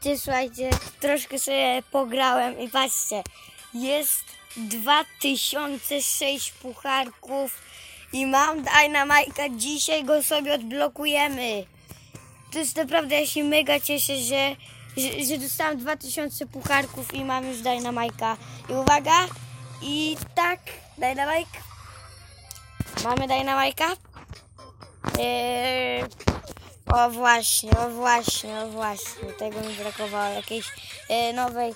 Ty słuchajcie, troszkę sobie pograłem i patrzcie, jest 2006 pucharków i mam Dynamite'a, dzisiaj go sobie odblokujemy. To jest naprawdę, ja się mega cieszę, że, że, że dostałem 2000 pucharków i mam już Dynamite'a. I uwaga, i tak, Dynamite. Mamy Dynamite'a. Eee, o właśnie, o właśnie, o właśnie. Tego mi brakowało, jakiejś e, nowej e,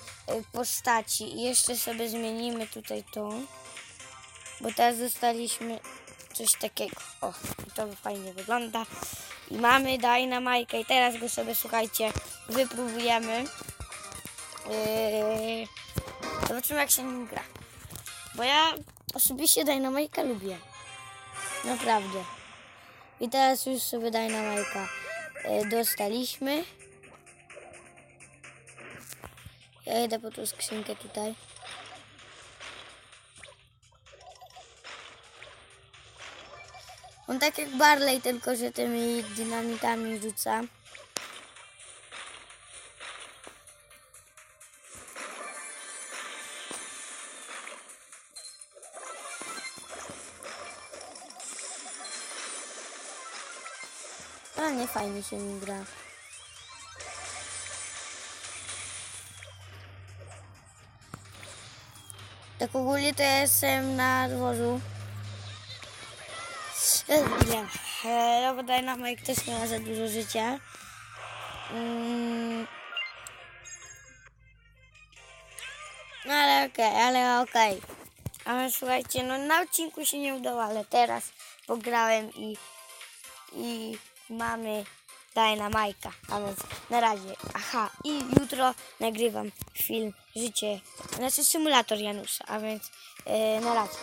postaci. I jeszcze sobie zmienimy tutaj tą. Bo teraz dostaliśmy coś takiego. O, i to fajnie wygląda. I mamy Dynamite i teraz go sobie, słuchajcie, wypróbujemy. Yy, zobaczymy jak się nim gra. Bo ja osobiście Dynamite'a lubię. Naprawdę. I teraz już sobie Dynamite'a yy, dostaliśmy. Ja idę po tą skrzynkę tutaj. On tak jak Barley, tylko że tymi dynamitami rzuca. A nie fajnie się mi gra. Tak ogólnie to ja jestem na dworzu. Nie. E, No bo Dynamite też nie ma za dużo życia. Mm. No ale okej, ale okej. Ale słuchajcie, no na odcinku się nie udało, ale teraz pograłem i, i mamy Dynamite'a. A więc na razie. Aha, i jutro nagrywam film Życie, znaczy symulator Janusza, a więc e, na razie.